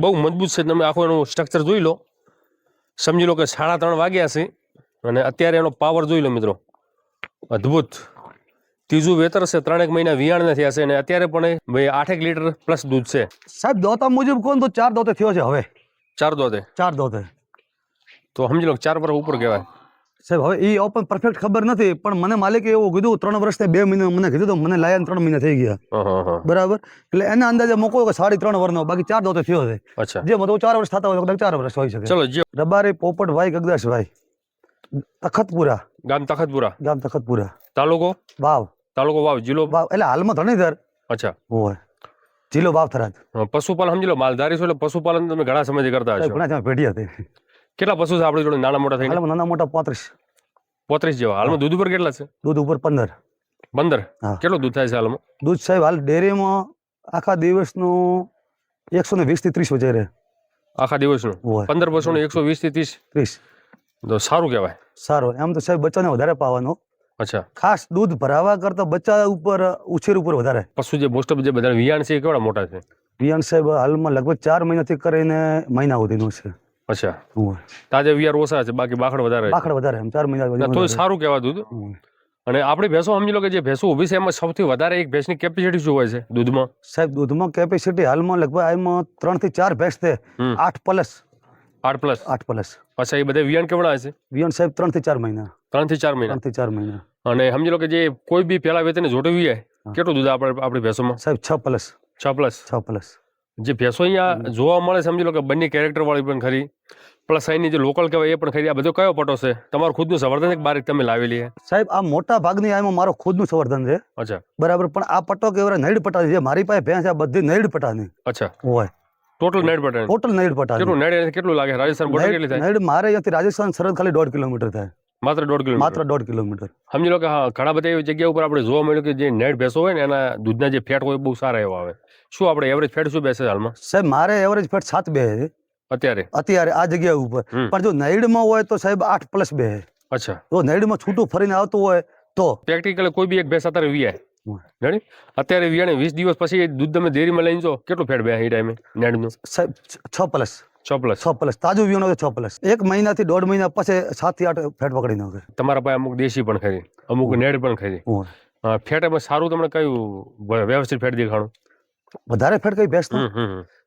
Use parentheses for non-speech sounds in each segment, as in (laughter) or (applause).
બહુ મજબૂત છે. તમે આખો એનું સ્ટ્રક્ચર જોઈ લો. સમજી લો કે સાડા ત્રણ વાગ્યા છે અને અત્યારે એનો પાવર જોઈ લો મિત્રો. અદ્ભુત. ત્રીજું વેતર છે. ત્રણેક મહિના વિયાણ થયા છે અને અત્યારે પણ ભાઈ આઠેક લીટર પ્લસ દૂધ છે. સાહેબ દોતા મુજબ કોણ તો ચાર દોતે થયો છે હવે? ચાર દોતે. ચાર દોતે. તો સમજી લો ચાર પર ઉપર કહેવાય. સાહેબ હવે એ ઓપન પરફેક્ટ ખબર નથી પણ મને માલિકે એવું કીધું ત્રણ વર્ષથી બે મહિના મને કીધું તો મને લાયા ત્રણ મહિના થઈ ગયા. બરાબર? એટલે એના અંદાજે મોકો કે સાડી ત્રણ વર્ષનો બાકી ચાર દોતે થયો છે. જે મતલબ ચાર વર્ષ થતા હોય કદાચ ચાર વર્ષ હોય શકે. ચલો રબારી પોપટભાઈ ગગદાસભાઈ. તખતપુરા. ગામ તખતપુરા? ગામ તખતપુરા. તાલુકો? વાવ. તાલુકો વાવ જિલ્લો? વાવ એટલે હાલમાં ધણીધર. અચ્છા. હોય. જિલ્લો વાવ થરાદ પશુપાલન સમજી લો માલધારી છો એટલે પશુપાલન તમે ઘણા સમયથી કરતા હશો. ઘણા પેઢી હતી કેટલા પશુ છે આપણી જોડે? નાના મોટા થઈ નાના મોટા પાંત્રીસ. પોત્રીસ જેવા. હાલમાં દૂધ ઉપર કેટલા છે? દૂધ ઉપર પંદર. પંદર. કેટલું દૂધ થાય છે હાલમાં? દૂધ સાહેબ હાલ ડેરીમાં આખા દિવસનું એકસો ને વીસથી ત્રીસ વજે રહે. આખા દિવસનું? પંદર પશુનું એકસો વીસથી ત્રીસ? ત્રીસ. તો સારું કહેવાય. સારું. એમ તો સાહેબ બચ્ચાને વધારે પાવાનો. અચ્છા. ખાસ દૂધ ભરાવા કરતા બચ્ચા ઉપર ઉછેર ઉપર વધારે. પશુ જે મોસ્ટ ઓફ જે બધા વિયાણ છે એ કેવડા મોટા છે? વિયાણ સાહેબ હાલમાં લગભગ ચાર મહિનાથી કરીને મહિના સુધીનું છે. અચ્છા. તાજા વિયાર ઓછા છે બાકી બાખડ વધારે બાખડ વધારે ચાર મહિના વધારે. સારું કહેવા દૂધ અને આપણી ભેંસો સમજી લો કે જે ભેંસો ઊભી છે એમાં સૌથી વધારે એક ભેંસની કેપેસિટી શું હોય છે દૂધમાં? સાહેબ દૂધમાં કેપેસિટી હાલમાં લગભગ એમાં ત્રણથી ચાર ભેંસ છે. આઠ પ્લસ આઠ પ્લસ આઠ પ્લસ અચ્છા એ બધા વિયણ કેવડા છે? વિયણ સાહેબ ત્રણથી ચાર મહિના. ત્રણથી ચાર મહિના? ત્રણથી ચાર મહિના. અને સમજી લો કે જે કોઈ બી પેલા વેતને જોડવી જાય કેટલું દૂધ આપણે આપણી ભેંસોમાં? સાહેબ છ પ્લસ છ પ્લસ છ પ્લસ જે ભેંસો અહીંયા જોવા મળે સમજી લો કે બંને કેરેક્ટર વાળી પણ ખરી. પ્લસ અહીંની જે લોકલ કહેવાય એ પણ ખરી. આ બધો કયો પટો છે? તમારું ખુદનું સંવર્ધન એક બારીક તમે લાવેલી છે સાહેબ આ મોટા ભાગની આમાં મારો ખુદનું સંવર્ધન છે. અચ્છા. બરાબર પણ આ પટ્ટો કેવરા નૈડ પટ્ટા છે? મારી પાસે ભેંસ આ બધી નૈડ પટ્ટાની અચ્છા. હોય. ટોટલ નેટ પેટર્ન ટોટલ નૈડ પટ્ટા કેટલું નેટ કેટલું લાગે? રાજસ્થાન બોર્ડર કેટલી થાય? નૈડ મારે અહીંયાથી રાજસ્થાન સરહદ ખાલી દોઢ કિલોમીટર થાય. માત્ર દોઢ કિલોમીટર. માત્ર દોઢ કિલોમીટર. સમજી લો કે હા ઘણા બધા એવી જગ્યા ઉપર આપણે જોવા મળ્યું કે જે નેટ ભેંસો હોય ને એના દૂધના જે ફેટ હોય બહુ સારા એવા આવે. શું આપણે એવરેજ ફેટ શું બેસે હાલમાં? સાહેબ મારે એવરેજ ફેટ સાત બે છે. અત્યારે? અત્યારે આ જગ્યા ઉપર. પણ જો નૈડમાં હોય તો સાહેબ આઠ પ્લસ બે અચ્છા. જો નૈડમાં છૂટું ફરીને આવતું હોય તો. પ્રેક્ટિકલ કોઈ બી એક ભેંસ અત્યારે વિયાય જાણી અત્યારે વિયાણે વીસ દિવસ પછી દૂધ તમે ડેરીમાં લઈને જો કેટલું ફેટ બે એ ટાઈમે નેડનું સાહેબ છ- છ પ્લસ છ પ્લસ છ પ્લસ તાજું તો છ પ્લસ એક મહિનાથી દોઢ મહિના પછી સાતથી આઠ ફેટ પકડી નાખે. તમારા પાસે અમુક દેશી પણ ખરી. અમુક નેડ પણ ખરી. ફેટ એમાં સારું તમને કયું વ્યવસ્થિત ફેટ દેખાણું? વધારે ફેટ કઈ બેસ્ટ.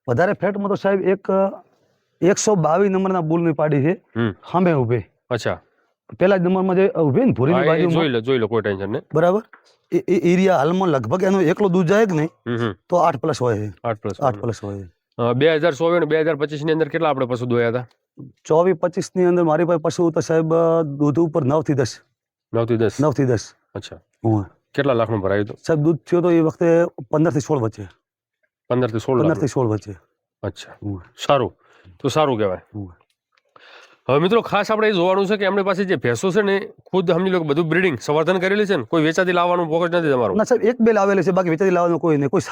વધારે ફેટમાં તો સાહેબ એક એકસો બાવીસ નંબરના બુલની પાડી છે. હમ. ઊભી. અચ્છા. પેલા જ નંબરમાં જે ઊભી ને ભૂરી બાજુ જોઈ લો જોઈ લો કોઈ ટેન્શન નહીં. બરાબર? એ એરિયા હાલમાં લગભગ એનો એકલો દૂધ જાય કે નહીં? તો આઠ પ્લસ હોય આઠ પ્લસ આઠ પ્લસ હોય બે હજાર ચોવીસ અને બે હજાર પચીસની અંદર કેટલા આપણે પશુ દોયા હતા? ચોવીસ પચીસની અંદર મારી પાસે પશુ તો સાહેબ દૂધ ઉપર નવથી દસ. નવથી દસ? નવથી દસ. અચ્છા. હોય. કેટલા લાખનું ભરાયું હતું? સાહેબ દૂધ થયો તો એ વખતે પંદરથી સોળ વચ્ચે. પંદરથી સોળ પંદર લાખ? થી સોળ વચ્ચે. અચ્છા. સારું. તો સારું કહેવાય. હવે મિત્રો ખાસ આપણે એ જોવાનું છે કે એમની પાસે જે ભેંસો છે ને ખુદ સમજી લો કે બધું બ્રીડિંગ સંવર્ધન કરેલી છે ને કોઈ વેચાતી લાવવાનું ફોકસ નથી તમારું. ના સાહેબ એક બે લાવેલી છે બાકી વેચાતી લાવવાનું કોઈ નહીં. કોઈ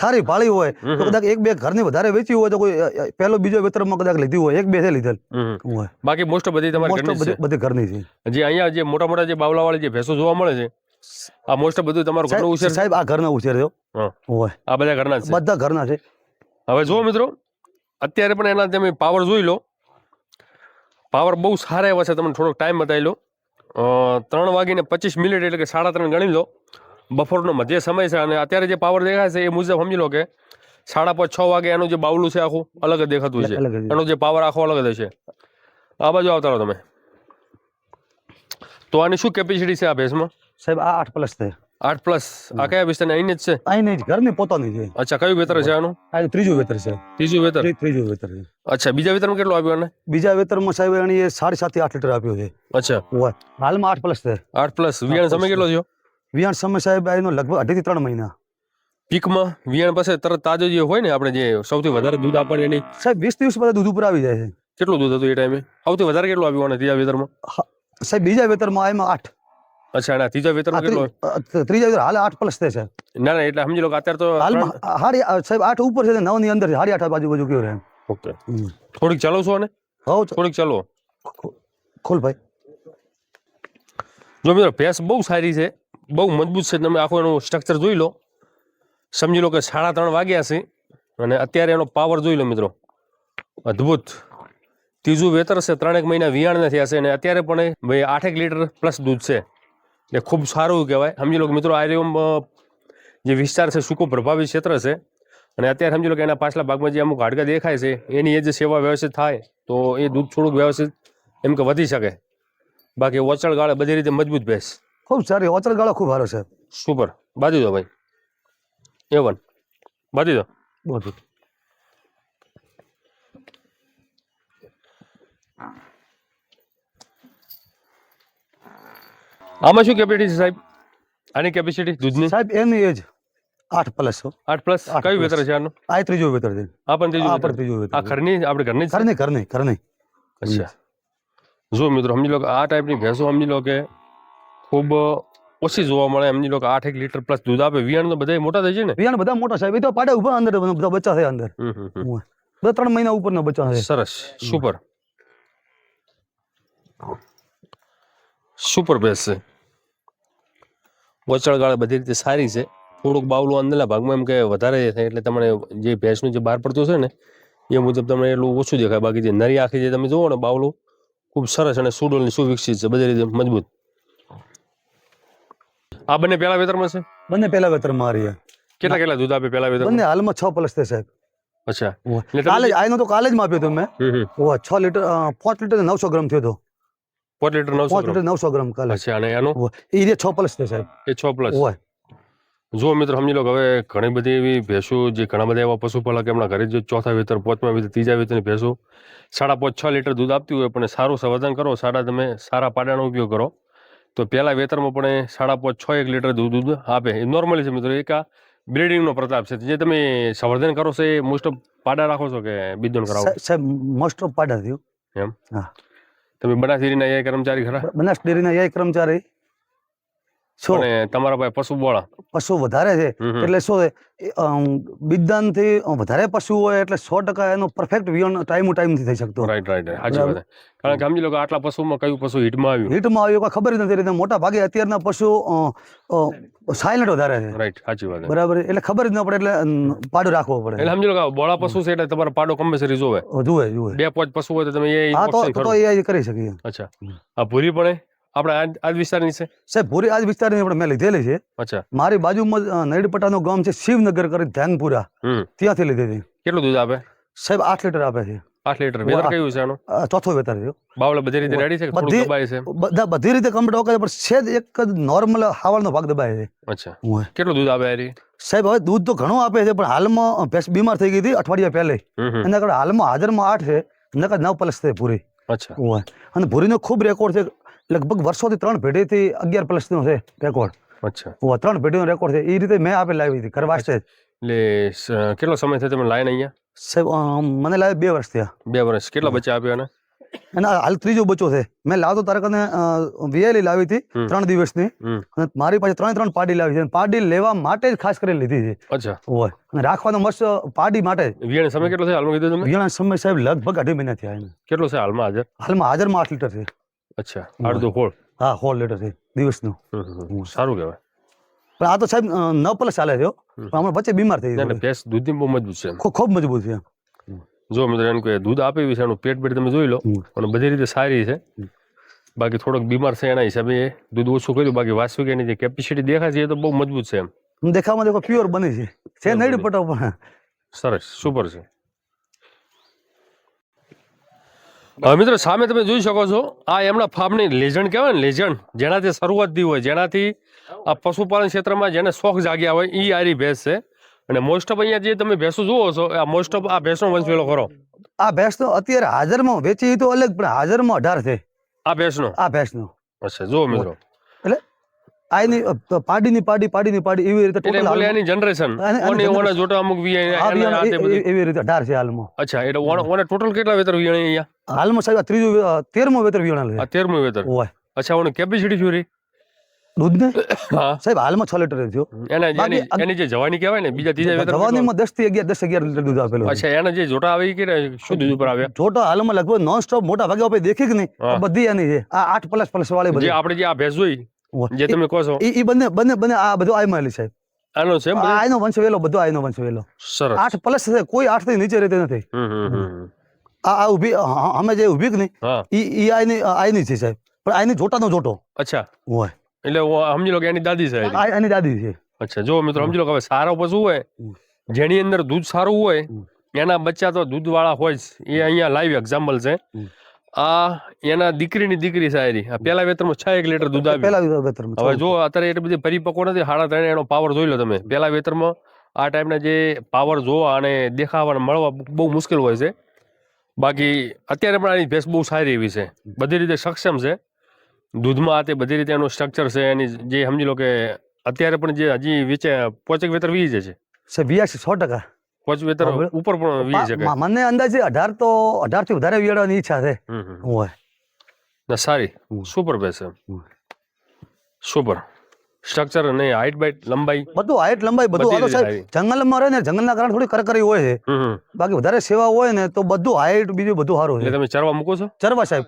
સારી ભાળી હોય તો. કદાચ એક બે ઘરની વધારે વેચી હોય તો કોઈ પહેલો બીજો વેતરમાં કદાચ લીધી હોય એક બે છે લીધેલ. હોય. બાકી મોસ્ટ બધી તમારી બધી ઘરની છે. જે અહીંયા જે મોટા મોટા જે બાવલાવાળી જે ભેંસો જોવા મળે છે આ મોસ્ટ બધું તમારું ઘરનો ઉછેર સાહેબ આ ઘરના ઉછેર થયો હોય. આ બધા ઘરના છે. બધા ઘરના છે. હવે જુઓ મિત્રો અત્યારે પણ એના તમે પાવર જોઈ લો. પાવર બહુ સારા એવા છે તમને થોડોક ટાઈમ બતાવી લો. ત્રણ વાગીને પચીસ મિનિટ એટલે કે સાડા ત્રણ ગણી લો. બપોરનો મધ્ય સમય છે અને અત્યારે જે પાવર દેખાય છે એ મુજબ સમજી લો કે સાડા પાંચ છ વાગે એનું જે બાવલું છે આખું અલગ જ દેખાતું છે. એનો જે પાવર આખો અલગ જ છે આ બાજુ આવતા રહો તમે. તો આની શું કેપેસિટી છે આ ભેંસમાં? સાહેબ આ આઠ પ્લસ છે. આઠ પ્લસ આ કયા વિસ્તારની? અહીં જ છે? અહીં નહીં ઘરની પોતાની છે. અચ્છા કયું વેતર છે આનું? આ ત્રીજું વેતર છે. ત્રીજું વેતર? ત્રીજું વેતર છે. અચ્છા બીજા વેતરમાં કેટલું આવ્યું એને બીજા વેતરમાં સાહેબ એની સાડી સાત આઠ લીટર આપ્યો છે. અચ્છા. હાલમાં આઠ પ્લસ છે. આઠ પ્લસ વિયાણ સમય કેટલો થયો? વિયાણ સમય સાહેબ એનો લગભગ અઢી થી ત્રણ મહિના. પીકમાં વિયાણ પાસે તરત તાજો જે હોય ને આપણે જે સૌથી વધારે દૂધ આપણને એની સાહેબ વીસ દિવસ બધા દૂધ ઉપર આવી જાય છે. કેટલું દૂધ હતું એ ટાઈમે? સૌથી વધારે કેટલું આવ્યું આને ત્રીજા વેતરમાં? સાહેબ બીજા વેતરમાં એમાં આઠ. અચ્છા ના ત્રીજા આ વેતરમાં કેટલું? ત્રીજા વેતર હાલ આઠ પ્લસ છે. સાહેબ ના ના એટલે સમજી લો કે અત્યારે તો હાલમાં હારી સાહેબ આઠ ઉપર છે નવની અંદર હારી આઠ બાજુ બાજુ કયો રહે ઓકે. થોડીક ચાલો છો ને હો થોડીક ચાલો. ખોલ ભાઈ. જો મિત્રો ભેંસ બહુ સારી છે. બહુ મજબૂત છે. તમે આખું એનું સ્ટ્રક્ચર જોઈ લો. સમજી લો કે સાડા ત્રણ વાગ્યા છે અને અત્યારે એનો પાવર જોઈ લો મિત્રો. અદ્ભુત. ત્રીજું વેતર છે, ત્રણેક મહિના વિયાણ થયા છે અને અત્યારે પણ ભાઈ આઠેક લીટર પ્લસ દૂધ છે. એટલે ખૂબ સારું કહેવાય. સમજી લો કે મિત્રો આર્યમ જે વિસ્તાર છે, સૂકો પ્રભાવિત ક્ષેત્ર છે અને અત્યારે સમજી લો કે એના પાછલા ભાગમાં જે અમુક હાડકા દેખાય છે. એની એ જે સેવા વ્યવસ્થિત થાય તો એ દૂધ થોડુંક વ્યવસ્થિત એમ કે વધી શકે. બાકી ઓચળ ગાળે બધી રીતે મજબૂત ભેંસ. ખૂબ સારી ઓચર ગાળો ખૂબ સારો છે. સુપર. બાંધી દો ભાઈ. A one. બાંધી દો. બધું આમાં શું કેપેસિટી છે સાહેબ? આની કેપેસિટી દૂધની? સાહેબ એની એજ આઠ પ્લસ આઠ પ્લસ આઠ કયું plus. વેતર છે આનું? આ ત્રીજો વેતર છે. આ પણ ત્રીજું આ વેતર. પણ ત્રીજો વેતર આ ઘરની આપણે ઘરની જ છે? ઘર નહીં ઘર નહીં ઘર નહીં અચ્છા. જો મિત્રો સમજી લો કે આ ટાઈપની ભેંસો સમજી લો કે ખૂબ ઓછી જોવા મળે. એમની લોકો આઠ એક લીટર પ્લસ દૂધ આપે. વિયાણ તો બધા મોટા થાય છે ને? વિયાણ બધા મોટા સાહેબ. એ તો પાડે ઊભા અંદર બધા બચ્ચા છે અંદર. બધા ત્રણ મહિના ઉપરના બચ્ચા છે સરસ. સુપર. સુપર ભેંસ છે. વચળ ગાળે બધી રીતે સારી છે. થોડુંક બાવલું અંદરના ભાગમાં એમ કે વધારે થાય એટલે તમને જે ભેંસનું જે બહાર પડતું છે ને એ મુજબ તમને એટલું ઓછું દેખાય. બાકી જે નરી આખી જે તમે જુઓ ને બાવલું ખૂબ સરસ અને સુડોલની સુવિકસિત છે. બધી રીતે મજબૂત. આ બંને પહેલા વેતરમાં છે? બંને પહેલા વેતરમાં રહ્યા કેટલા કેટલા દૂધ આપે પહેલા વેતરમાં? બંને હાલમાં છ પ્લસ છે સાહેબ. અચ્છા. કાલે આયનો તો કાલે જ માપ્યો તો મેં. હમ છ લીટર પાંચ લીટર નવસો ગ્રામ થયો હતો. પાંચ લીટર નવસો લીટર નવસો ગ્રામ કાલે. અચ્છા અને એનું? એ રીતે છ પ્લસ છે સાહેબ. એ છ પ્લસ હોય જો મિત્રો સમજી લો કે હવે ઘણી બધી એવી ભેંસો જે ઘણા બધા એવા પશુપાલક એમના ઘરે જે ચોથા વેતર પાંચમા વેતર ત્રીજા વેતરની ભેંસો સાડા પાંચ છ લીટર દૂધ આપતી હોય પણ સારું સંવર્ધન કરો સારા તમે સારા પાડાનો ઉપયોગ કરો. તો પહેલાં વેતરમાં પણ એ સાડા પાંચ છ એક લીટર દૂધ દૂધ આપે. એ નોર્મલી છે મિત્રો એક આ બ્રિડિંગનો પ્રતાપ છે. જે તમે સંવર્ધન કરો છો એ મોસ્ટ ઓફ પાડા રાખો છો કે બીજોન કરાવો? સાહેબ- મોસ્ટ ઓફ પાડા થયું. એમ? હા. તમે બનાસડીના એ કર્મચારી ખરા? બનાસ ડેરીના એ કર્મચારી? શું? તમારા પાસે પશુ બોળા. પશુ વધારે છે. એટલે શું છે? થી વધારે પશુ હોય એટલે સો ટકા એનો પરફેક્ટ વિયણ ટાઈમ ટાઈમથી થઈ શકતો. રાઈટ રાઈટ સાચી વાત કારણ કે સમજી લો કે આટલા પશુમાં કયું પશુ હિટમાં આવ્યું? હિટમાં આવ્યું કોઈ ખબર જ નથી. રીતે મોટા ભાગે અત્યારના પશુ સાયલન્ટ વધારે છે. રાઈટ સાચી વાત બરાબર? એટલે ખબર જ ન પડે એટલે પાડો રાખવો પડે. એટલે સમજી લો કે બોળા પશુ છે એટલે તમારે પાડો કમ્પલસરી જોવે. જોવે જોવે બે પાંચ પશુ હોય તો તમે એ હા તો. એ કરી શકીએ. અચ્છા. આ ભૂરી એ? આપણે આ આ જ વિસ્તારની છે? સાહેબ પૂરી આજ વિસ્તારની આપણે મેં લીધેલી છે. અચ્છા. મારી બાજુમાં નૈડપટાનું ગામ છે શિવનગર કરી ધ્યાનપુરા. ત્યાંથી લીધી હતી કેટલું દૂધ આપે? સાહેબ આઠ લીટર આપે છે. આઠ લીટર. વેતર કયું છે આનું? ચોથો વેતર છે બાવળા બધી રીતે રેડી છે બધી- દબાય છે? બધા બધી રીતે કમ્પ્લીટ ઓકે છે, પણ એક જ નોર્મલ હાવળનો ભાગ દબાય છે. અચ્છા. કેટલું દૂધ આપે આરી સાહેબ હવે દૂધ તો ઘણું આપે છે પણ હાલમાં ભેંસ બીમાર થઈ ગઈ હતી અઠવાડિયા પહેલે. એના કારણે હાલમાં હાજરમાં આઠ છે નકર નવ પ્લસ છે પૂરી. અચ્છા. અને ભૂરીનો ખૂબ રેકોર્ડ છે લગભગ વર્ષોથી ત્રણ પેઢીથી અગિયાર પ્લસનો છે રેકોર્ડ અચ્છા. ઓય, ત્રણ પેઢીનો રેકોર્ડ છે. એ રીતે મેં આપે લાવી હતી. કરવા છે એટલે કેટલો સમય થયો તમે લાઈન અહીંયા? સાહેબ મને લાગે બે વર્ષ થયા. બે વર્ષ. કેટલા બચ્ચા આપ્યા એને એના હાલ ત્રીજો બચ્ચો છે. મેં લાવતો તારે કને વીએલી લાવી હતી ત્રણ દિવસની. અને મારી પાસે ત્રણ ત્રણ પાડી લાવી છે. પાડી લેવા માટે જ ખાસ કરી લીધી છે. અચ્છા. હોય અને રાખવાનો મસ્ત પાડી માટે. વિયાણ સમય કેટલો છે હાલમાં કીધું તમે વિયાણા સમય સાહેબ લગભગ અઢી મહિના થયા કેટલો છે હાલમાં હાજર? હાલમાં હાજરમાં આઠ લીટર છે. અચ્છા અડધો હોળ હા હોલ લીટર છે દિવસનું. સારું કહેવાય. પણ આ તો સાહેબ ન પ્લસ ચાલે છે. પણ હમણાં વચ્ચે બીમાર થઈ ગઈ ભેંસ દૂધની બહુ મજબૂત છે ખૂબ મજબૂત છે જો મિત્રો એમ કે દૂધ આપે છે એનું પેટ પેટ તમે જોઈ લો. પણ અને બધી રીતે સારી છે. બાકી થોડોક બીમાર છે એના હિસાબે દૂધ ઓછું કર્યું. બાકી વાસ્તવિક એની જે કેપેસિટી દેખાય છે એ તો બહુ મજબૂત છે એમ. દેખાવામાં દેખો પ્યોર બની છે. છે Pure નૈડ પટાવ પણ. સરસ સુપર છે હવે મિત્રો સામે તમે જોઈ શકો છો આ એમના ફાર્મની લેજન્ડ કહેવાય ને લેજન્ડ જેનાથી શરૂઆત થઈ હોય જેનાથી આ પશુપાલન ક્ષેત્રમાં જેને શોખ જાગ્યા હોય એ આરી ભેંસ છે. અને મોસ્ટ ઓફ અહીંયા જે તમે ભેંસો જુઓ છો આ મોસ્ટ ઓફ આ ભેંસનો વંશ પેલો ખરો. આ ભેંસ તો અત્યારે હાજરમાં વેચી તો અલગ પણ હાજરમાં અઢાર છે. આ ભેંસનો? આ ભેંસનો. અચ્છા જુઓ મિત્રો. એટલે આ એની અ, પાડીની પાડી પાડીની પાડી એવી રીતે total એની જનરેશન ઓને ઓના જોટા અમુક વિયાણા એવી રીતે અઢાર છે હાલમાં. અચ્છા એટલે ઓને ટોટલ કેટલા વેતર વીણે અહીંયા? હાલમાં સાહેબ ત્રીજું અ, તેરમું વેતર વિયાણા આ છે તેરમું વેતર? ઓય અચ્છા ઓને કેપેસિટી શું રહી? દૂધ ને સાહેબ હાલમાં છ લીટર થયો એને જે જવાની કહેવાય ને બીજા ત્રીજા વેતર જવાનીમાં દસથી અગિયાર દસ અગિયાર લીટર દૂધ આપેલું અચ્છા એના જે જોટા આવી કે શું દૂધ ઉપર આવ્યા? જોટા હાલમાં લગભગ નોન સ્ટોપ મોટા ભાગે આપણે દેખી કે નહીં બધી એની છે. આ આઠ પ્લસ પ્લસ વાળી જે બધી. આપણે જે આ ભેંસ જોઈ ઓય. જે તમે કહો છો. ઈ ઈ બંને બંને બંને આ બધું આયમાલી સાહેબ. આનો છે આનો વંશ વેલો બધો આનો વંશ વેલો સરસ. આઠ પ્લસ છે કોઈ આઠથી નીચે રહેતી નથી. આ આ ઊભી અમે જે ઊભી કે નહીં ઈ ઈ આની આની છે સાહેબ. પણ આની જોટાનો જોટો. અચ્છા. હોય. એટલે સમજી લો કે એની દાદી છે એની દાદી છે. અચ્છા જો મિત્રો સમજી લો કે હવે સારો પશુ હોય જેની અંદર દૂધ સારું હોય એના બચ્ચા તો દૂધ વાળા હોય જ. એ અહીંયા લાઈવ એક્ઝામ્પલ છે. આ એના દીકરીની દીકરી શાયરી આ પેલા વેતરમાં છ એક લીટર દૂધ આવ્યું. પેલા વેતરમાં હવે જો અત્યારે એટલી બધી પરિપક્વ નથી સાડા ત્રણ એનો પાવર જોઈ લો તમે. પેલા વેતરમાં આ ટાઈપના જે પાવર જોવા અને દેખાવા અને મળવા બહુ મુશ્કેલ હોય છે. બાકી અત્યારે પણ આની ભેંસ બહુ સારી એવી છે. બધી રીતે સક્ષમ છે. દૂધમાં આ તે બધી રીતે એનું સ્ટ્રક્ચર છે એની જે સમજી લો કે અત્યારે પણ જે હજી વેચે પોચક વેતર વી છે. બ્યાસી સો ટકા. પોચ વેતર ઉપર પણ વી શકે મને અંદાજે અઢાર તો અઢારથી વધારે વિયાડવાની ઈચ્છા છે. હોય. ના સારી. સુપર છે. સુપર સ્ટ્રક્ચર અને હાઈટ બાઈટ લંબાઈ. બધું હાઈટ લંબાઈ બધું આલો સાહેબ જંગલમાં રહે ને જંગલના કારણે થોડી કરકરી હોય છે. બાકી વધારે સેવા હોય ને તો બધું હાઈટ બીજું બધું સારું એટલે છે તમે ચરવા મૂકો છો? ચરવા સાહેબ.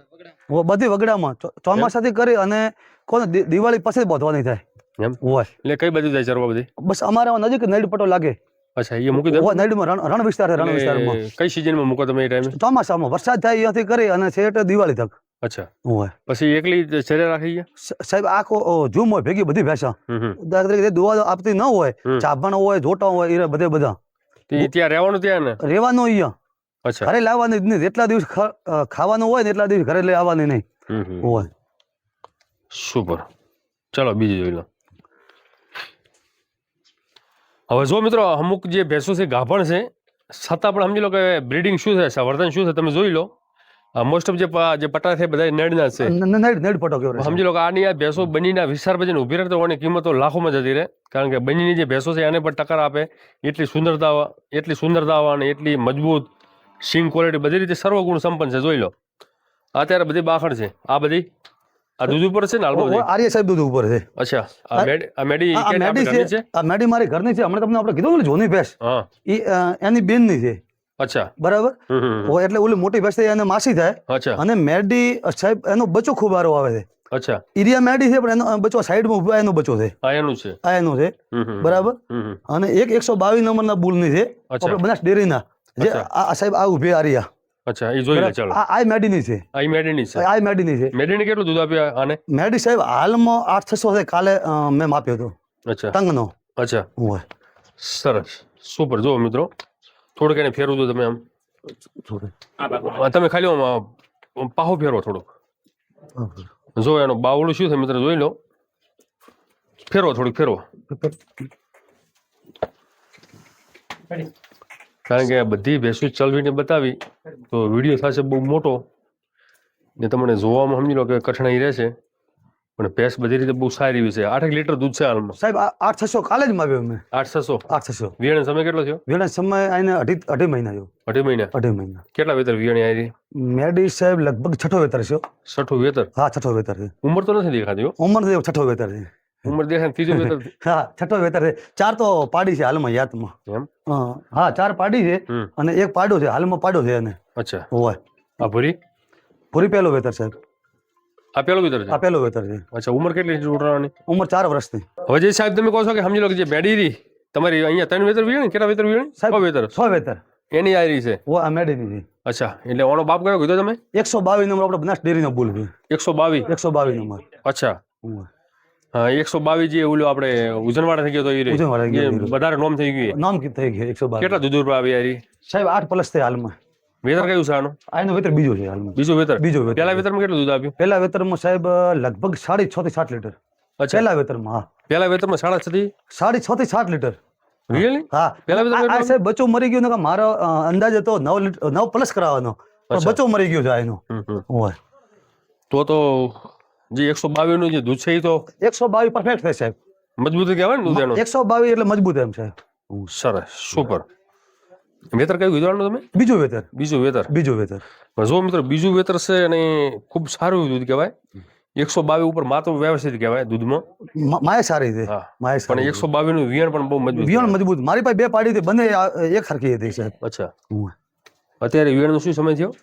બધી વગડામાં ચોમાસાથી કરી અને કોને દિવાળી પછી જ બાંધવાની થાય. એમ? હોય. એટલે કઈ બાજુ જાય ચરવા બધી? બસ અમારે નજીક નળ પટો લાગે. અચ્છા એ મૂકી દો નડીમાં રણ રણ વિસ્તાર રણ વિસ્તારમાં કઈ સિઝનમાં મૂકો તમે એ ટાઈમે ચોમાસામાં વરસાદ થાય અહીંયાથી કરી અને છેટ દિવાળી તક. અચ્છા. હોય. પછી એકલી ચરે રાખી ગયા? સાહેબ આખો જૂમ હોય ભેગી બધી ભેંસા. દાખલા તરીકે દુવા આપતી ન હોય. ચાભણ હોય જોટા હોય એ બધે બધા. ત્યાં રહેવાનું ત્યાં ને? રહેવાનું અહીંયા. અચ્છા. ઘરે લાવવાની જ નહીં જેટલા દિવસ ખાવાનું હોય ને એટલા દિવસ ઘરે લઈ આવવાની નહીં. હોય. સુપર ચલો બીજું જોઈ લો. હવે જો મિત્રો અમુક જે ભેંસો છે ગાભણ છે છતાં પણ સમજી લો કે બ્રીડિંગ શું છે સંવર્ધન શું છે તમે જોઈ લો. મોસ્ટ ઓફ જે જે પટા છે બધા નેડના છે. ન- ન- નૈડ નૈડ પટો કેવો સમજી લો કે આની આ ભેંસો બનીના વિસ્તાર પછી ઊભી રહે તો એની કિંમતો લાખોમાં જતી રહે. કારણ કે બનીની જે ભેંસો છે એને પણ ટક્કર આપે. એટલી સુંદરતા એટલી સુંદરતા અને એટલી મજબૂત સિંગ ક્વોલિટી બધી રીતે સર્વગુણ સંપન્ન છે જોઈ લો. અત્યારે બધી બાખડ છે. આ બધી આ દૂધ ઉપર છે ને આર્ય સાહેબ દૂધ ઉપર છે. અચ્છા આ મેડી આ- મેડી છે. આ મેડી મારી ઘરની છે. હમણાં તમને આપણે કીધું ને જોની ભેંસ. એ એની બેનની છે. અચ્છા. બરાબર? એટલે ઓલી મોટી ભેંસ એને માસી થાય. અચ્છા. અને મેડી સાહેબ એનો બચો ખૂબ સારો આવે છે. અચ્છા. ઇરિયા મેડી છે પણ એનો બચ્ચો સાઈડમાં ઊભો એનો બચ્ચો છે. આ એનું છે. આ એનો છે. બરાબર. અને એક એકસો બાવીસ નંબરના બુલની છે. આપણે બનાસ ડેરીના. જે આ આ સાહેબ આ ઊભી આરિયા. અચ્છા એ જોઈ લે ચાલો. આ આ મેડીની છે. આ મેડીની છે. આ મેડીની છે. મેડીને કેટલું દૂધ આપ્યું આને? મેડી સાહેબ હાલમાં આઠ છસો છે કાલે મેં માપ્યો હતો. અચ્છા. ટંગનો અચ્છા. હોય. સરસ. સુપર. જુઓ મિત્રો થોડુંક એને ફેરવું દો તમે આમ. તમે ખાલી આમ પાહો ફેરવો થોડુંક. જો એનો બાવળું શું છે મિત્ર જોઈ લો. ફેરવો થોડુંક ફેરવો. કારણ કે આ બધી ભેંસું ચલવીને બતાવી તો વીડિયો થશે બહુ મોટો. ને તમને જોવામાં સમજી લો કે કઠણાઈ રહેશે પણ ભેંસ બધી રીતે બહુ સારી એવી છે. એક લીટર દૂધ છે હાલમાં. સાહેબ આ આઠ છસો કાલે જ માવ્યો મેં આઠ છસો? આઠ છસો. વિયાણ સમય કેટલો થયો? વિયાણ સમય આને અઢી અઢી મહિના થયો. અઢી મહિના? અઢી મહિના. કેટલા વેતર વિયાણી આવી મેડી સાહેબ લગભગ છઠ્ઠો વેતર છે છઠ્ઠો વેતર? હા છઠ્ઠો વેતર છે ઉંમર તો નથી દેખાતી ઉંમર છઠ્ઠો વેતર છે. ઉંમર દેખાય ત્રીજો વેતર. (laughs) હા છઠ્ઠો વેતર છે. ચાર તો પાડી છે હાલમાં યાદમાં. એમ? હા, ચાર પાડી છે અને એક પાડો છે હાલમાં પાડો છે એને. અચ્છા. હોય. આ ભૂરી? ભૂરી પહેલો વેતર સાહેબ આ પહેલો વેતર છે? આ પહેલો વેતર છે. અચ્છા ઉંમર કેટલી છે ઉતરવાની ઉંમર ચાર વર્ષની. હવે જે સાહેબ તમે કહો છો કે સમજી લો કે જે બેડી રહી તમારી અહીંયા ત્રણ વેતર વીણી કેટલા વેતર વીણી. છ વેતર. છ વેતર. એની આયરી છે? ઓ આ મેડીની અચ્છા એટલે ઓનો બાપ કયો કીધો તમે? એકસો બાવીસ નંબર આપણે બનાસ ડેરીનો બોલ એકસો બાવીસ. એકસો બાવીસ નંબર. અચ્છા. એકસો બાવીસ જે ઓલું આપણે ઉજનવાડા થઈ ગયો તો એ ઉજનવાડા. વધારે નોમ થઈ ગયું. નામ થઈ ગયું એકસો બાવીસ. કેટલા દૂધ રૂપિયા આવી સાહેબ આઠ પ્લસ છે હાલમાં. વેતર કયું છે આનું? આ વેતર બીજો છે હાલમાં. બીજું વેતર? બીજો વેતર. પેલા વેતરમાં કેટલું દૂધ આપ્યું? પહેલા વેતરમાં સાહેબ લગભગ સાડી છ થી સાત લીટર. પેલા પહેલા વેતરમાં હા. પેલા વેતરમાં સાડા છ થી? સાડી છ થી સાત લીટર. રિયલી હા. પહેલા આ કેટલું? સાહેબ બચ્ચો મરી ગયો ને મારો અંદાજ હતો તો નવ લીટર નવ પ્લસ કરાવવાનો. પણ બચ્ચો મરી ગયો છે એનો. હોય. તો તો જે એકસો બાવીસનું જે દૂધ છે એ તો એકસો બાવીસ પરફેક્ટ થાય સાહેબ. મજબૂત કહેવાય ને દૂધ એનું એકસો બાવીસ એટલે મજબૂત એમ છે. સરસ. સુપર. વેતર કયું કીધું તમે? બીજું વેતર. બીજું વેતર. બીજું વેતર. જો મિત્રો બીજું વેતર છે અને ખૂબ સારું દૂધ કહેવાય. એકસો બાવીસ ઉપર માતો વ્યવસ્થિત કહેવાય દૂધમાં. માય સારી છે. માય પણ એકસો બાવીસનું વિયણ પણ બહુ મજબૂત વિયણ મજબૂત. મારી પાસે બે પાડી હતી બંને એક સરખી હતી સાહેબ. અચ્છા. અત્યારે વિયણ નો શું સમય થયો?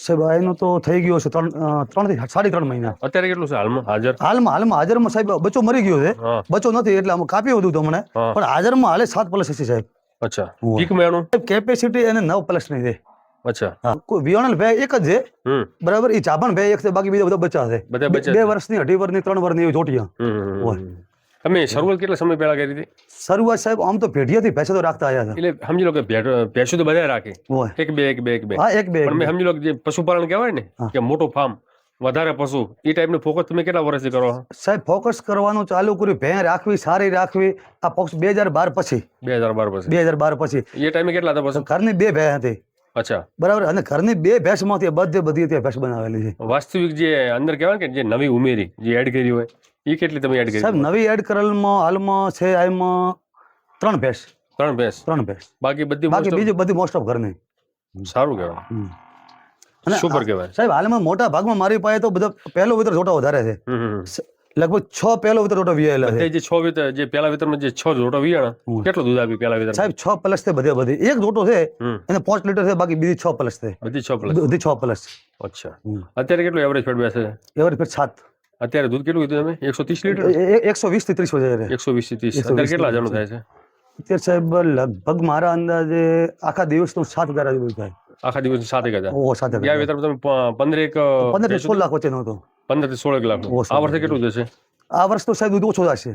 સાહેબ એનો તો થઈ ગયો છે ત્રણ ત્રણથી સાડી ત્રણ મહિના. અત્યારે કેટલું છે હાલમાં? હાજર? હાલમાં હાલમાં હાજરમાં સાહેબ બચ્ચો મરી ગયો છે. બચ્ચો નથી એટલે અમે કાપ્યું હતું તમને. પણ હાજરમાં હાલે સાત પ્લસ છે સાહેબ. અચ્છા. હોવે. પીકમાં કેપેસિટી એને નવ પ્લસની છે. અચ્છા. વિયાણલ ભે એક જ છે. બરાબર એ ચાભણ ભાઈ એક છે બાકી બીજા બધા બચ્ચા છે. બે-. વર્ષની અઢી વર્ષની ત્રણ વર્ષની એવી જોટિયા તમે શરૂઆત કેટલા સમય પહેલા કરી હતી? શરૂઆત સાહેબ આમ તો પેઢીયાથી પૈસા તો રાખતા આવ્યા એટલે સમજી લો કે ભેંસો તો બધા રાખે. એક બે એક બે એક બે. હા એક બે પણ સમજી લો કે જે પશુપાલન કહેવાય ને કે મોટું ફાર્મ વધારે પશુ એ ટાઈપનું ફોકસ તમે કેટલા વર્ષથી કરો સાહેબ ફોકસ કરવાનું ચાલુ કર્યું ભેં રાખવી સારી રાખવી આ ફોકસ બે હજાર બાર પછી. બે હજાર બાર પછી. બે હજાર બાર પછી. એ ટાઈમે કેટલા હતા પશુ? ઘરની બે ભેં હતી. અચ્છા. બરાબર અને ઘરની બે ભેંસમાંથી બધે બધી ભેંસ બનાવેલી છે. વાસ્તવિક જે અંદર કહેવાય કે જે નવી ઉમેરી જે એડ કરી હોય એ કેટલી તમે એડ સાહેબ કરી નવી એડ કરેલમાં હાલમાં છે આમાં ત્રણ ભેંસ ત્રણ ભેંસ ત્રણ ભેંસ બાકી બધી બાકી most of- બીજી બધી મોસ્ટ ઓફ ઘરની. સારું કહેવાય. હમ. અને સુપર આ- કહેવાય. સાહેબ હાલમાં મોટા ભાગમાં મારી પાસે તો બધા પહેલો વિતર જોટા વધારે છે. હમ, હમ, હમ. સ- લગભગ છ પહેલો વિતર જોટા વિયાયેલા છે. બધે જે છ વિતર જે પેલા વિતરમાં જે છ જોટો વિયાણા હમ. કેટલું દૂધ આપ્યું પેલા વિતર સાહેબ છ પ્લસ છે બધે બધી. એક જોટો છે હમ. એને પાંચ લીટર છે બાકી બીજી છ પ્લસ છે. બધી છ પ્લસ બધી છ પ્લસ અચ્છા. અત્યારે કેટલું એવરેજ ફેટ બેસે? છે એવરેજ ફેર સાત. અત્યારે દૂધ કેટલું કીધું તમે? એકસો ત્રીસ લીટર? એકસો વીસથી ત્રીસ વધારે એકસો વીસથી ત્રીસ અત્યારે કેટલા લીટર થાય છે? અત્યારે સાહેબ લગભગ મારા અંદાજે આખા દિવસનું સાત હજાર જેવું થાય. આખા દિવસ સાત એક હજાર? ઓહો સાત હજાર. વેતર તમે પંદર એક પંદરથી સોળ લાખ વચ્ચેનો હતો. પંદરથી સોળ એક લાખ. આ વર્ષે કેટલું જશે? આ વર્ષ તો સાહેબ દૂધ ઓછો થશે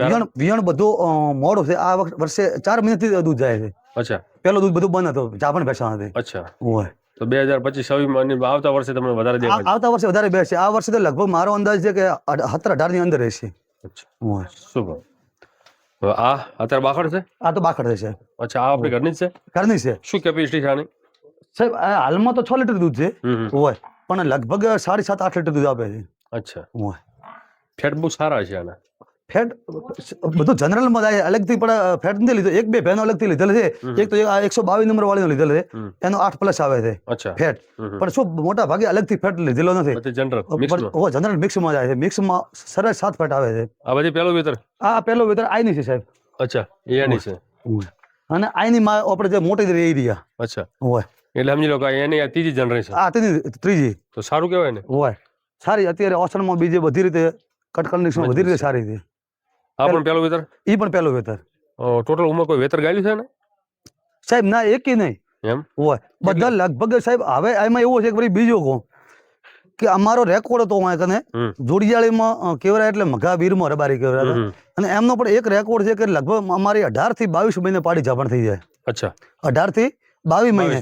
વિયણ વિયણ બધું મોડું છે. આ વખત વર્ષે ચાર મહિનાથી દૂધ જાય છે. અચ્છા. પેલો દૂધ બધું બંધ હતો જાપણ ભેંસા હતી અચ્છા. હોય તો બે હજાર પચીસ છવ્વીસમાં આવતા વર્ષે તમને વધારે દેખાય. આવતા વર્ષે વધારે બેસ. આ વર્ષે તો લગભગ મારો અંદાજ છે કે સત્તર અઢારની અંદર રહેશે. હવે આ અત્યારે બાખડ છે? આ તો બાખડ છે અચ્છા આ આપણી ઘરની છે? ઘરની છે. શું કેપેસિટી છે આની? સાહેબ આ હાલમાં તો છ લીટર દૂધ છે. હોય. પણ લગભગ સાડી સાત આઠ લીટર દૂધ આપે છે. અચ્છા. હોય ફેટ બહુ સારા છે આના. ફેટ બધું જનરલમાં જાય અલગથી પણ ફેટ નથી લીધો. એક બે બહેનો અલગથી લીધેલ છે. એક તો આ એકસો બાવીસ નંબર વાળીનો લીધેલ છે. એનો આઠ પ્લસ આવે છે. ફેટ. પણ શું મોટા ભાગે અલગથી ફેટ લીધેલો નથી. જનરલ મિક્સમાં માં. જનરલ જાય છે. મિક્સમાં સરસ સાત ફેટ આવે છે. આ બધી પેલું વિતર? આ પેલો વેતર આઈની છે સાહેબ. અચ્છા એ આની છે અને આઈની માં આપણે જે મોટી રહી રહ્યા અચ્છા. હોય એટલે સમજી લો કે એની આ ત્રીજી જનરેશન આ ત્રીજી ત્રીજી. તો સારું કહેવાય ને. હોય સારી અત્યારે ઓસણમાં બીજી બધી રીતે કટ કન્ડિશન બધી રીતે સારી છે. આ પણ પેલું વેતર એ પણ પેલો વેતર ટોટલ ઉંમર કોઈ વેતર ગાયું છે ને સાહેબ ના એક નહીં. એમ? હોય. બધા લગભગ સાહેબ હવે એમાં એવું છે કે બીજો કહું કે અમારો રેકોર્ડ હતો અમારે કને જોડિયાળીમાં અ, કેવરાય એટલે મઘા વીરમાં રબારી કેવરાય. અને એમનો પણ એક રેકોર્ડ છે કે લગભગ અમારી અઢારથી બાવીસ મહિને પાડી જાપણ થઈ જાય. અચ્છા. અઢારથી બાવીસ મહિને.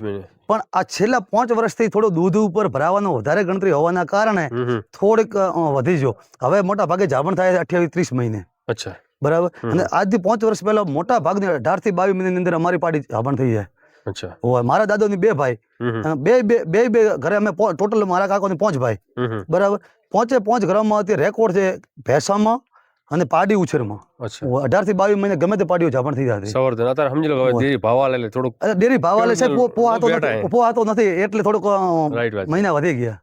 પણ આ છેલ્લા પાંચ વર્ષથી થોડું દૂધ ઉપર ભરાવાનો વધારે ગણતરી હોવાના કારણે. થોડીક વધી ગયો. હવે મોટા ભાગે જાપણ થાય છે અઠ્યાવીસ ત્રીસ મહિને. અચ્છા. બરાબર? અને આજથી પાંચ વર્ષ પહેલા મોટા ભાગની અઢારથી બાવીસ મહિનાની અંદર અમારી પાડી હાબણ થઈ જાય. અચ્છા. હોય મારા દાદાની બે ભાઈ. બે બે બે બે ઘરે અમે ટોટલ મારા કાકોની પાંચ ભાઈ. બરાબર? પાંચે પાંચ ઘરમાં અત્યારે રેકોર્ડ છે ભેંસામાં અને પાડી ઉછેરમાં. અઢારથી બાવીસ મહિને ગમે તે પાડીઓ જાપણ થઈ જતી. સંવર્ધન અત્યારે સમજી લો હવે ધીરે ભાવ આલે એટલે થોડુંક અરે ડેરી ભાવાલે પો- પોહાતો નથી પોહાતો નથી એટલે થોડુંક મહિના વધી ગયા.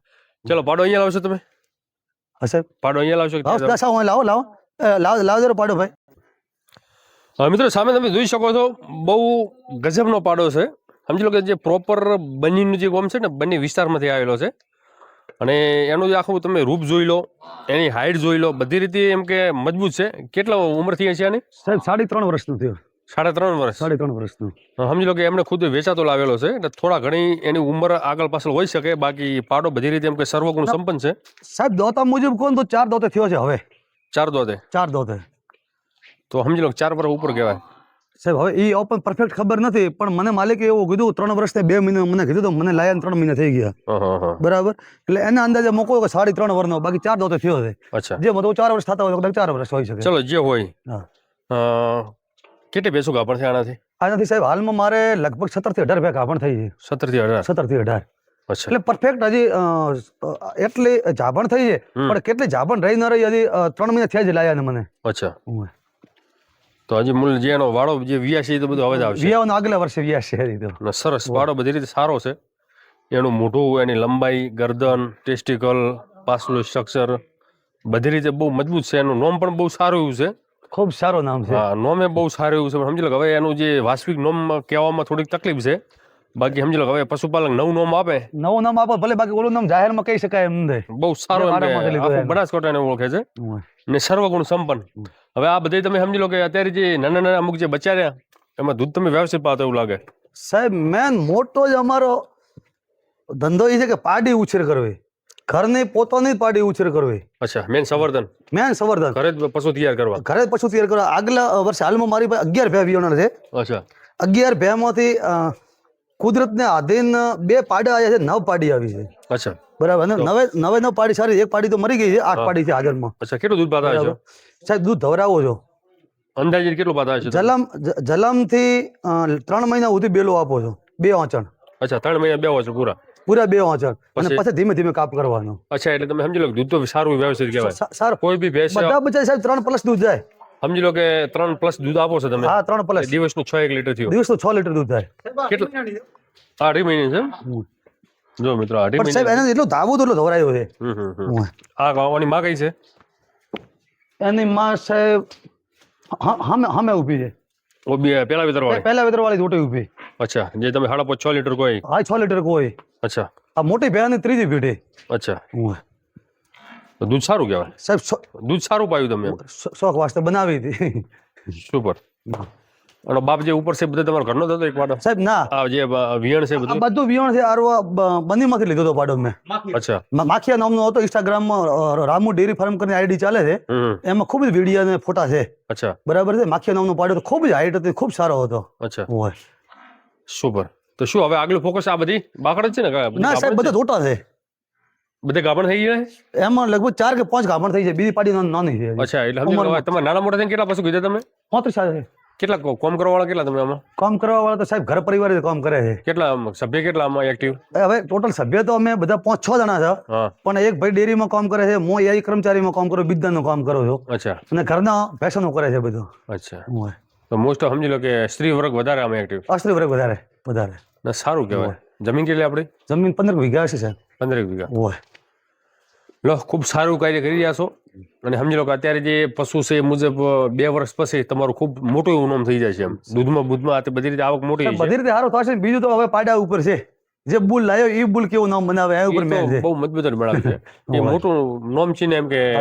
ચલો પાડો અહીંયા લાવશો તમે? હા સાહેબ. પાડો અહીંયા લાવશો લાવો લાવો લાવો. લાવ લાવ જરો પાડો ભાઈ. હા મિત્રો સામે તમે જોઈ શકો છો બહુ ગજબનો પાડો છે. સમજી લો કે જે પ્રોપર બનીનું જે ગોમ છે ને બની વિસ્તારમાંથી આવેલો છે. અને એનું જે આખું તમે રૂપ જોઈ લો એની હાઈટ જોઈ લો બધી રીતે એમ કે મજબૂત છે. કેટલા ઉંમર થઈ છે આની? સાહેબ સાડી ત્રણ વર્ષનું થયું. સાડા ત્રણ વર્ષ. સાડી ત્રણ વર્ષનું. સમજી લો કે એમણે ખુદ વેચાતો લાવેલો છે એટલે થોડા ઘણી એની ઉંમર આગળ પાછળ હોઈ શકે. બાકી પાડો બધી રીતે એમ કે સર્વગુણ સંપન્ન છે. સાહેબ દોતા મુજબ કોણ તો ચાર દોતે થયો છે હવે? ચાર દોતે ચાર દોતે તો સમજી લો કે ચાર વર્ષ ઉપર કહેવાય સાહેબ હવે એ ઓપન પરફેક્ટ ખબર નથી પણ મને માલિકે એવું કીધું ત્રણ વર્ષ બે મહિના મને કીધું તો મને લાયા ને ત્રણ મહિના થઈ ગયા હા હા હા બરાબર એટલે એના અંદાજે મૂકો કે સાડી ત્રણ વર્ષનો બાકી ચાર દોતે થયો છે। અચ્છા। જે બધું ચાર વર્ષ થતા હોય તો કદાચ ચાર વર્ષ હોઈ શકે। ચલો જે હોય હા। અ, કેટલી ભેંસું ગાભણ છે આનાથી આનાથી સાહેબ હાલમાં મારે લગભગ સત્તરથી અઢાર ભેગા પણ થઈ છે। સત્તરથી અઢાર? સત્તરથી અઢાર। અચ્છા એટલે પરફેક્ટ હજી એટલી જાભણ થઈ છે પણ કેટલી જાભણ રહી ન રહી હજી ત્રણ મહિના થયા જ લાયા ને મને. અચ્છા. તો હજી મૂળ જે એનો વાળો જે વ્યાસી તો બધું હવે જ આવશે. વિયાવાનો આગલા વર્ષે વ્યાસી છે હજી તો. સરસ. વાળો બધી રીતે સારો છે. એનું મોઢું એની લંબાઈ ગરદન ટેસ્ટિકલ પાસલું સ્ટ્રક્ચર બધી રીતે બહુ મજબૂત છે. એનું નોમ પણ બહુ સારું એવું છે. ખૂબ સારું નામ છે. હા નોમે બહુ સારું એવું છે. પણ સમજી લો કે હવે એનું જે વાસ્તવિક નોમ કહેવામાં થોડીક તકલીફ છે. બાકી સમજી લો કે હવે પશુપાલક નવું નામ આપે. નવું નામ આપો ભલે બાકી ઓલું નામ જાહેરમાં કહી શકાય એમ નથી બહુ સારું એમ કે ભાડામાંથી લીધું આખું એને. બનાસકાંઠાને ઓળખે છે. ને સર્વગુણ સંપન્ન. હવે આ બધે તમે સમજી લો કે અત્યારે જે નાના નાના અમુક જે બચ્ચા રહ્યા એમાં દૂધ તમે વ્યવસ્થિત પાતો એવું લાગે. સાહેબ મેન મોટો જ અમારો ધંધો એ છે કે પાડી ઉછેર કરવી. ઘરની પોતાની જ પાડી ઉછેર કરવી. અચ્છા મેન સંવર્ધન. મેન સંવર્ધન. ઘરે જ પશુ તૈયાર કરવા. ઘરે જ પશુ તૈયાર કરવા. આગલા વર્ષે હાલમાં મારી પાસે અગિયાર ભે વિયોણા છે. અચ્છા. અગિયાર ભેમાંથી કુદરતને આધીન બે પાડા આવ્યા છે નવ પાડી આવી છે. અચ્છા. બરાબર ને? નવે નવે નવ પાડી સારી એક પાડી તો મરી ગઈ છે આઠ. પાડી છે હાજરમાં અચ્છા કેટલું દૂધ આવે છે? સાહેબ દૂધ ધવરાવો છો. અંદાજે કેટલું પાતા છે જલમ જલમથી ત્રણ મહિના સુધી બેલો આપો છો બે વાંચણ. અચ્છા ત્રણ મહિના બે વાંચણ પૂરા? પૂરા બે વાંચણ. અને પછી? ધીમે ધીમે કાપ કરવાનો. અચ્છા એટલે તમે સમજી લો દૂધ તો સારું વ્યવસ્થિત કહેવાય. સારું. કોઈ બી ભેંસ બધા બચાય સાહેબ ત્રણ પ્લસ દૂધ જાય. સમજી લો કે ત્રણ પ્લસ દૂધ આપો છો તમે. હા ત્રણ પ્લસ દિવસનું છ એક લીટર થયું. દિવસનું છ લીટર દૂધ થાય. કેટલા? અઢી મહિને છે. જો મિત્રો અઢી પણ સાહેબ મહિને એને એટલો ધાવું તો એટલો ધવરાયો છે. આ ગાવાની માં કઈ છે? એની માં સાહેબ હ- હમે હમે ઊભી છે. ઓબી પેલા વિતર વાળી પહેલા વેતર વાળી જોટી ઊભી. અચ્છા જે તમે સાડા પાંચ છ લીટર કોઈ. હા છ લીટર કોઈ. અચ્છા. આ મોટી ભેવાની ત્રીજી ભીડી અચ્છા. તો દૂધ સારું કહેવાય. સાહેબ દૂધ સારું પાયું તમે શોખ વાસ્તે બનાવી હતી. સુપર. અને બાપ જે ઉપર છે બધા તમારો ઘરનો હતો એક પાડો? સાહેબ ના. આ જે વિયણ છે બધું? બધું વિયણ છે આરવા બનીમાંથી લીધો હતો પાડો મેં. અચ્છા. માખિયા નામનો હતો ઇન્સ્ટાગ્રામમાં રામુ ડેરી ફાર્મ કરીને આઈડી ચાલે છે. એમાં ખૂબ જ વીડિયો અને ફોટા છે. અચ્છા. બરાબર છે? માખિયા નામનો પાડો તો ખૂબ જ હાઈટ હતી ખૂબ સારો હતો. અચ્છા. હોય. સુપર. તો શું હવે આગલું ફોકસ આ બધી બાકડ છે ને? ના સાહેબ બધા? જોટા છે. બધે ગાભણ થઈ ગયા એમાં લગભગ ચાર કે પાંચ ગાભણ થઈ છે બીજી પાડી નાની- છે. અચ્છા એટલે તમે. નાના મોટા થઈને કેટલા પશુ કીધા તમે? પાંત્રીસ હજાર કેટલા કામ કરવા વાળા કેટલા તમે આમાં? કામ કરવા વાળા તો સાહેબ ઘર પરિવાર કામ કરે છે. કેટલા સભ્ય કેટલા આમાં એક્ટિવ હવે ટોટલ સભ્ય તો અમે બધા પાંચ છ જણા છે. પણ એક ભાઈ ડેરીમાં કામ કરે છે હું એ કર્મચારીમાં કામ કરું બીજાનું કામ કરું છું. અચ્છા. અને ઘરના ફેશનો કરે છે બધું. અચ્છા. તો મોસ્ટ સમજી લો કે સ્ત્રી વર્ગ વધારે આમાં એક્ટિવ સ્ત્રી વર્ગ વધારે વધારે. સારું કહેવાય. જમીન કેટલી આપણી? જમીન પંદર વીઘા હશે સાહેબ. પંદર વીઘા. હોય. લો ખૂબ સારું કાર્ય કરી રહ્યા છો. અને સમજી લો કે અત્યારે જે પશુ છે એ મુજબ બે વર્ષ પછી તમારું ખૂબ મોટું એવું નામ થઈ જાય છે એમ. દૂધમાં બૂધમાં બધી રીતે આવક મોટી બધી રીતે સારું થશે બીજું તો હવે પાડા ઉપર છે. જે બુલ લાવ્યો એ બુલ કેવું નામ બનાવે એ ઉપર છે બહુ મજબૂત બનાવે છે. (laughs) એ મોટું નામ છે ને એમ કે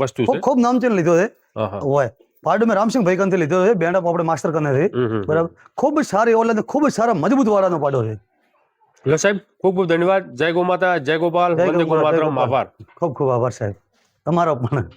વસ્તુ છે. ખૂબ નામ છે લીધો છે. હોય. પાડો મેં રામસિંહ ભાઈ કંથી લીધો છે બેન્ડ આપણે માસ્ટર હમ. બરાબર? ખૂબ જ સારી ઓલા ખૂબ જ સારા મજબૂત વાળાનો પાડો છે. લો સાહેબ ખૂબ ખૂબ ધન્યવાદ. જય ગો માતા જય ગોપાલ. વંદે માતા, ગોમાતરમ. આભાર. ખૂબ ખૂબ આભાર સાહેબ. તમારો પણ